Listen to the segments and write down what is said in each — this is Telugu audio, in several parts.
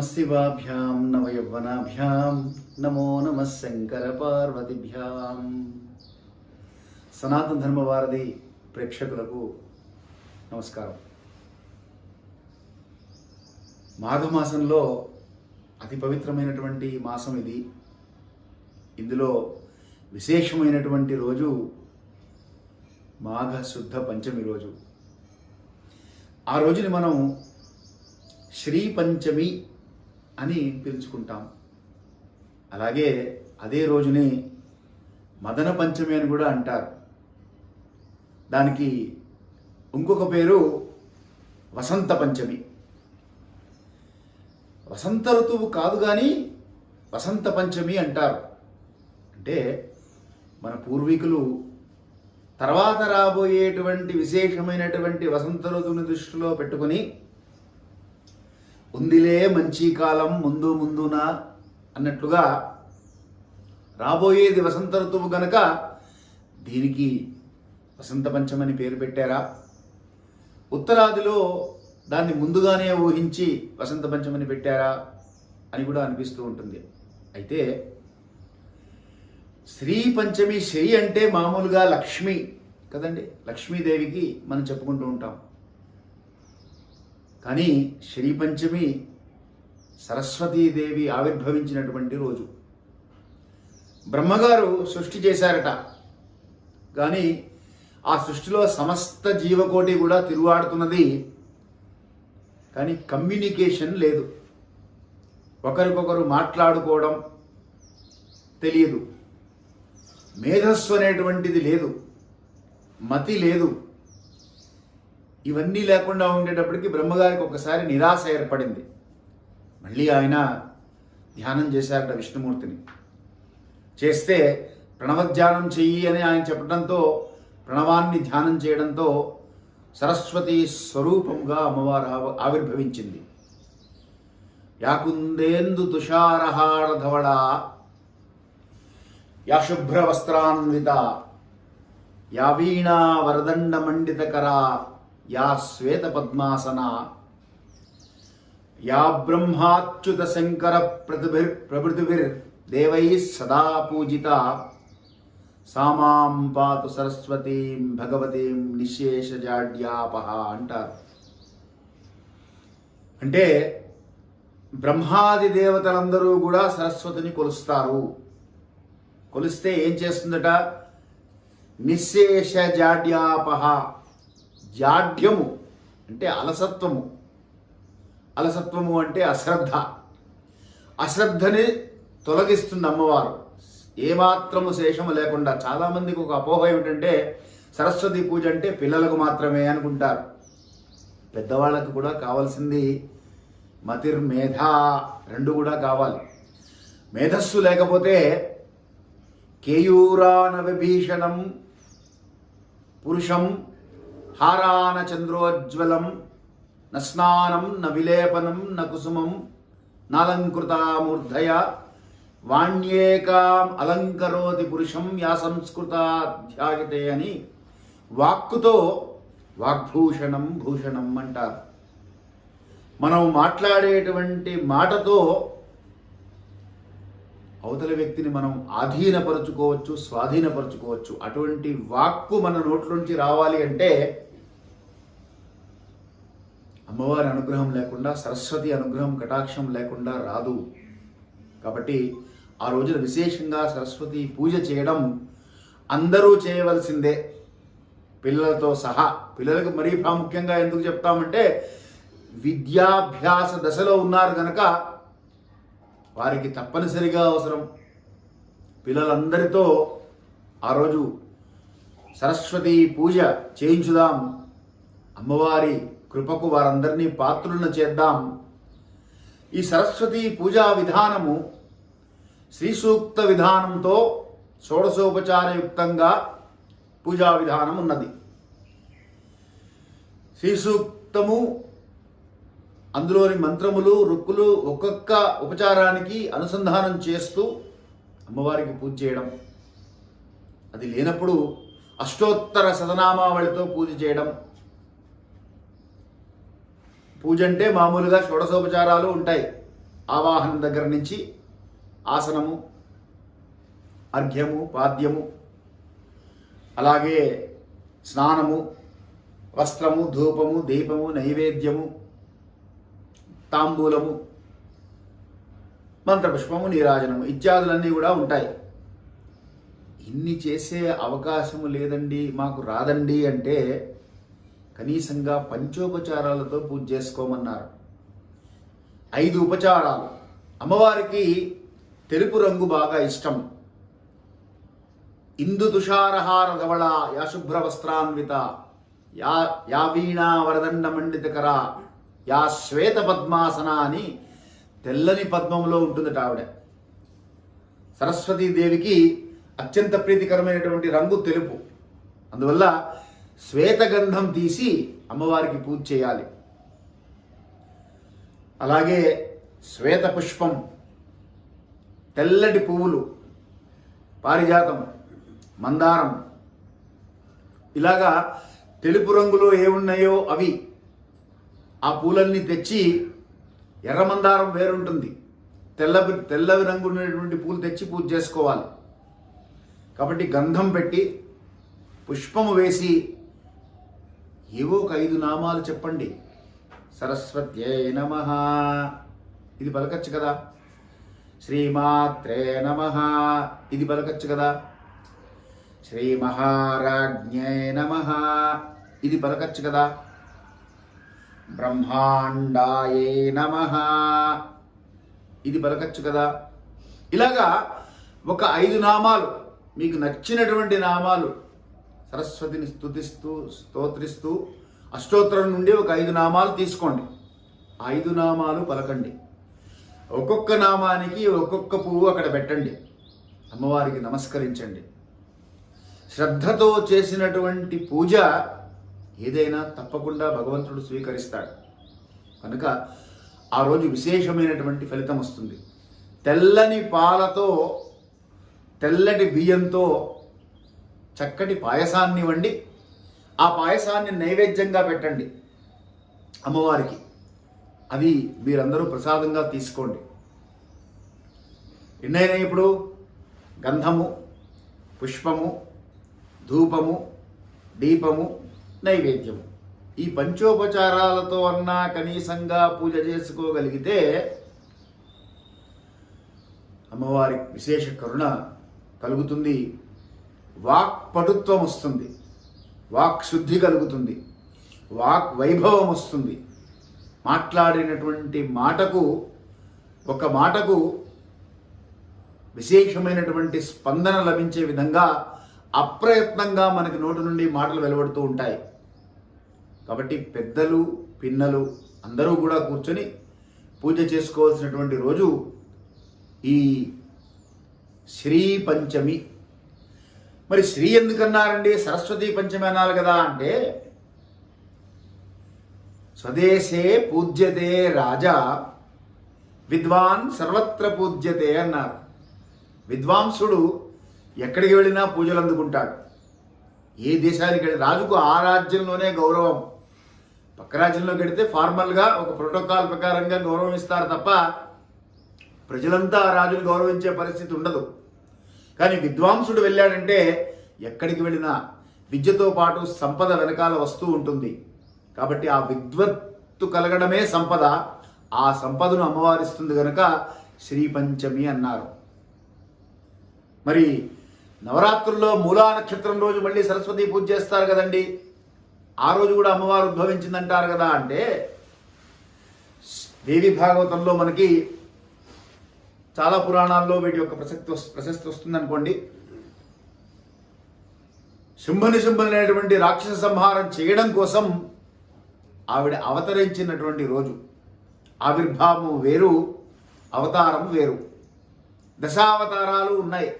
నమశివాభ్యాం నవయవ్వనాభ్యాం నమో నమ శంకర పార్వతిభ్యాం సనాతన ధర్మవారధి ప్రేక్షకులకు నమస్కారం. మాఘమాసంలో అతి పవిత్రమైనటువంటి మాసం ఇది. ఇందులో విశేషమైనటువంటి రోజు మాఘ శుద్ధ పంచమి రోజు. ఆ రోజుని మనం శ్రీ పంచమి అని పిలుచుకుంటాం. అలాగే అదే రోజుని మదన పంచమి అని కూడా అంటారు. దానికి ఇంకొక పేరు వసంత పంచమి. వసంత ఋతువు కాదు కానీ వసంత పంచమి అంటారు. అంటే మన పూర్వీకులు తర్వాత రాబోయేటువంటి విశేషమైనటువంటి వసంత ఋతువుని దృష్టిలో పెట్టుకొని ఉందిలే మంచి కాలం ముందు ముందున అన్నట్లుగా రాబోయేది వసంత ఋతువు గనక దీనికి వసంత పంచమని పేరు పెట్టారా? ఉత్తరాదిలో దాన్ని ముందుగానే ఊహించి వసంత పంచమని పెట్టారా? అని కూడా అనిపిస్తూ ఉంటుంది. అయితే శ్రీ పంచమి శ్రీ అంటే మామూలుగా లక్ష్మి కదండి? లక్ష్మీదేవికి మనం చెప్పుకుంటూ ఉంటాం. కానీ శ్రీపంచమి సరస్వతీదేవి ఆవిర్భవించినటువంటి రోజు. బ్రహ్మగారు సృష్టి చేశారట. కానీ ఆ సృష్టిలో సమస్త జీవకోటి కూడా తిరువాడుతున్నది. కానీ కమ్యూనికేషన్ లేదు. ఒకరికొకరు మాట్లాడుకోవడం తెలియదు. మేధస్సు అనేటువంటిది లేదు. మతి లేదు. ఇవన్నీ లేకుండా ఉండేటప్పటికి బ్రహ్మగారికి ఒకసారి నిరాశ ఏర్పడింది. మళ్ళీ ఆయన ధ్యానం చేశారట విష్ణుమూర్తిని. చేస్తే ప్రణవధ్యానం చెయ్యి అని ఆయన చెప్పడంతో ప్రణవాన్ని ధ్యానం చేయడంతో సరస్వతి స్వరూపంగా అమ్మవారు ఆవిర్భవించింది. యాకుందేందు తుషారహారధవళ యాశుభ్ర వస్త్రాన్విత యావీణా వరదండ మండితకరా యా శ్వేత పద్మాసన యా బ్రహ్మాచ్యుత శంకర ప్రతిభిర్ ప్రభృతిభిర్ దేవై సదా పూజిత. సామాం పాతు సరస్వతీం భగవతీం నిశేషజాడ్యాపహ అంటారు. అంటే బ్రహ్మాది దేవతలందరూ కూడా సరస్వతిని కొలుస్తారు. కొలిస్తే ఏం చేస్తుందట? నిశేష జాడ్యాపహ జాడ్యము అంటే అలసత్వము. అలసత్వము అంటే అశ్రద్ధ. అశ్రద్ధని తొలగిస్తుంది అమ్మవారు. ఏమాత్రము శేషము లేకుండా. చాలామందికి ఒక అపోహ ఏమిటంటే సరస్వతి పూజ అంటే పిల్లలకు మాత్రమే అనుకుంటారు. పెద్దవాళ్ళకు కూడా కావాల్సింది మతిర్మేధ రెండు కూడా కావాలి. మేధస్సు లేకపోతే కేయూరాన విభీషణం పురుషం హారాన చంద్రోజ్వలం న స్నానం న విలేపనం న కుసుమం నాలంకృతామూర్ధయ వాణ్యేకాం అలంకరోతి పురుషం యా సంస్కృతాధ్యాయతే అని వాక్కుతో వాగ్భూషణం భూషణం అంటారు. మనం మాట్లాడేటువంటి మాటతో అవతల వ్యక్తిని మనం ఆధీనపరుచుకోవచ్చు స్వాధీనపరచుకోవచ్చు. అటువంటి వాక్కు మన నోట్లోంచి రావాలి అంటే అమ్మవారి అనుగ్రహం లేకుండా సరస్వతి అనుగ్రహం కటాక్షం లేకుండా రాదు. కాబట్టి ఆ రోజున విశేషంగా సరస్వతి పూజ చేయడం అందరూ చేయవలసిందే. పిల్లలతో సహా పిల్లలకు మరీ ప్రాముఖ్యంగా ఎందుకు చెప్తామంటే విద్యాభ్యాస దశలో ఉన్నారు కనుక వారికి తప్పనిసరిగా అవసరం. పిల్లలందరితో ఆ రోజు సరస్వతి పూజ చేయించుదాం. అమ్మవారి కృపకు వారందరినీ పాత్రులను చేద్దాం. ఈ సరస్వతి పూజా విధానము శ్రీ సూక్త విధానంతో షోడశోపచారయుక్తంగా పూజా విధానం ఉన్నది శ్రీ సూక్తము అందులోని మంత్రములు రుక్కులు ఒక్కొక్క ఉపచారానికి అనుసంధానం చేస్తూ అమ్మవారికి పూజ చేయడం. అది లేనప్పుడు అష్టోత్తర సదనామావళితో పూజ చేయడం. పూజ అంటే మామూలుగా షోడశోపచారాలు ఉంటాయి. ఆవాహనం దగ్గర నుంచి ఆసనము అర్ఘ్యము పాద్యము అలాగే స్నానము వస్త్రము ధూపము దీపము నైవేద్యము తాంబూలము మంత్రపుష్పము నీరాజనము ఇత్యాదులన్నీ కూడా ఉంటాయి. ఇన్ని చేసే అవకాశము లేదండి మాకు రాదండి అంటే కనీసంగా పంచోపచారాలతో పూజ చేసుకోమన్నారు. ఐదు ఉపచారాలు. అమ్మవారికి తెలుపు రంగు బాగా ఇష్టం. ఇందు తుషారహార ధవళ యా శుభ్ర వస్త్రాన్విత యా యా వీణా వరదండ మండితకర యా శ్వేత పద్మాసన అని తెల్లని పద్మంలో ఉంటుందట ఆవిడ. సరస్వతీదేవికి అత్యంత ప్రీతికరమైనటువంటి రంగు తెలుపు. అందువల్ల శ్వేతగంధం తీసి అమ్మవారికి పూజ చేయాలి. అలాగే శ్వేత పుష్పం తెల్లటి పువ్వులు పారిజాతం మందారం. ఇలాగా తెలుపు రంగులో ఏమున్నాయో అవి ఆ పూలన్నీ తెచ్చి ఎర్ర మందారం వేరుంటుంది. తెల్లవి తెల్లవి రంగు ఉన్నటువంటి పూలు తెచ్చి పూజ చేసుకోవాలి. కాబట్టి గంధం పెట్టి పుష్పము వేసి ఏవో ఒక ఐదు నామాలు చెప్పండి. సరస్వత్యే నమ. ఇది పలకచ్చు కదా? శ్రీమాత్రే నమ. ఇది పలకచ్చు కదా? శ్రీ మహారాజ్ఞే నమ. ఇది పలకచ్చు కదా? బ్రహ్మాండాయే నమ. ఇది పలకచ్చు కదా? ఇలాగా ఒక ఐదు నామాలు మీకు నచ్చినటువంటి నామాలు సరస్వతిని స్థుతిస్తూ స్తోత్రిస్తూ అష్టోత్తరం నుండి ఒక ఐదు నామాలు తీసుకోండి. ఐదు నామాలు పలకండి. ఒక్కొక్క నామానికి ఒక్కొక్క పువ్వు అక్కడ పెట్టండి. అమ్మవారికి నమస్కరించండి. శ్రద్ధతో చేసినటువంటి పూజ ఏదైనా తప్పకుండా భగవంతుడు స్వీకరిస్తాడు. కనుక ఆ రోజు విశేషమైనటువంటి ఫలితం వస్తుంది. తెల్లని పాలతో తెల్లటి బియ్యంతో చక్కటి పాయసాన్ని వండి ఆ పాయసాన్ని నైవేద్యంగా పెట్టండి అమ్మవారికి. అది మీరందరూ ప్రసాదంగా తీసుకోండి. ఎన్నైనా ఇప్పుడు గంధము పుష్పము ధూపము దీపము నైవేద్యము. ఈ పంచోపచారాలతో అన్నా కనీసంగా పూజ చేసుకోగలిగితే అమ్మవారి విశేష కరుణ కలుగుతుంది. వాక్పటుత్వం వస్తుంది. వాక్ శుద్ధి కలుగుతుంది. వాక్ వైభవం వస్తుంది. మాట్లాడినటువంటి మాటకు ఒక మాటకు విశేషమైనటువంటి స్పందన లభించే విధంగా అప్రయత్నంగా మనకి నోటి నుండి మాటలు వెలువడుతూ ఉంటాయి. కాబట్టి పెద్దలు పిన్నలు అందరూ కూడా కూర్చొని పూజ చేసుకోవాల్సినటువంటి రోజు ఈ శ్రీ పంచమి. మరి శ్రీ ఎందుకన్నారండి? సరస్వతి పంచమి అనాలి కదా అంటే స్వదేశే పూజ్యతే రాజా విద్వాన్ సర్వత్ర పూజ్యతే అన్నారు. విద్వాంసుడు ఎక్కడికి వెళ్ళినా పూజలు అందుకుంటాడు. ఏ దేశానికి వెళ్ళి రాజుకు ఆ రాజ్యంలోనే గౌరవం. పక్క రాజ్యంలో గడితే ఫార్మల్గా ఒక ప్రోటోకాల్ ప్రకారంగా గౌరవం ఇస్తారు తప్ప ప్రజలంతా ఆ రాజును గౌరవించే పరిస్థితి ఉండదు. కానీ విద్వాంసుడు వెళ్ళాడంటే ఎక్కడికి వెళ్ళినా విద్యతో పాటు సంపద వెనకాల వస్తూ ఉంటుంది. కాబట్టి ఆ విద్వత్తు కలగడమే సంపద. ఆ సంపదను అమ్మవారిస్తుంది కనుక శ్రీ పంచమి అన్నారు. మరి నవరాత్రుల్లో మూలా నక్షత్రం రోజు మళ్ళీ సరస్వతి పూజ చేస్తారు కదండి. ఆ రోజు కూడా అమ్మవారు ఉద్భవించిందంటారు కదా అంటే దేవి భాగవతంలో మనకి చాలా పురాణాల్లో వీటి యొక్క ప్రసక్తి ప్రశస్తి వస్తుందనుకోండి. శుంభని శుంభనైనటువంటి రాక్షస సంహారం చేయడం కోసం ఆవిడ అవతరించినటువంటి రోజు. ఆవిర్భావము వేరు అవతారం వేరు. దశావతారాలు ఉన్నాయి.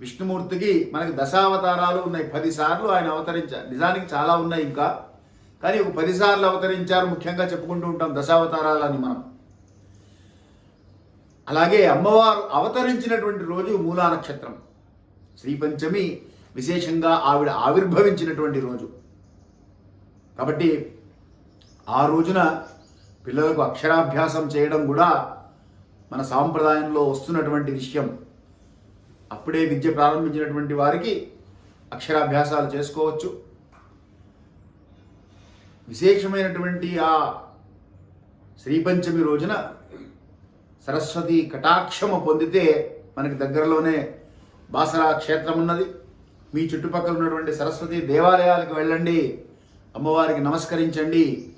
విష్ణుమూర్తికి మనకి దశావతారాలు ఉన్నాయి. పది సార్లు ఆయన అవతరించారు నిజానికి చాలా ఉన్నాయి ఇంకా. కానీ ఒక అవతరించారు ముఖ్యంగా చెప్పుకుంటూ ఉంటాం దశావతారాలని మనం. అలాగే అమ్మవారు అవతరించినటువంటి రోజు మూలా నక్షత్రం. శ్రీ పంచమి విశేషంగా ఆవిడ ఆవిర్భవించినటువంటి రోజు. కాబట్టి ఆ రోజున పిల్లలకు అక్షరాభ్యాసం చేయడం కూడా మన సాంప్రదాయంలో వస్తున్నటువంటి విషయం. అప్పుడే విద్య ప్రారంభించినటువంటి వారికి అక్షరాభ్యాసాలు చేసుకోవచ్చు. విశేషమైనటువంటి ఆ శ్రీపంచమి రోజున సరస్వతి కటాక్షము పొందితే మనకి దగ్గరలోనే బాసరా క్షేత్రం ఉన్నది. మీ చుట్టుపక్కల ఉన్నటువంటి సరస్వతి దేవాలయాలకు వెళ్ళండి. అమ్మవారికి నమస్కరించండి.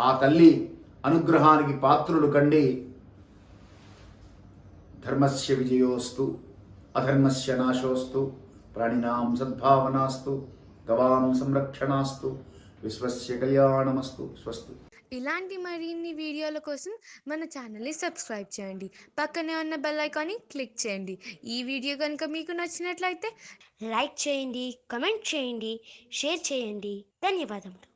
ఆ తల్లి అనుగ్రహానికి పాత్రులు కండి. ధర్మస్య విజయోస్తు అధర్మస్య నాశోస్తు ప్రాణినాం సద్భావనాస్తు గవాం సంరక్షణాస్తు విశ్వస్య కళ్యాణమస్తు స్వస్తు. ఇలాంటి మరిన్ని వీడియోల కోసం మన ఛానల్ని సబ్స్క్రైబ్ చేయండి. పక్కనే ఉన్న బెల్ ఐకాన్ని క్లిక్ చేయండి. ఈ వీడియో కనుక మీకు నచ్చినట్లయితే లైక్ చేయండి కమెంట్ చేయండి షేర్ చేయండి. ధన్యవాదములు.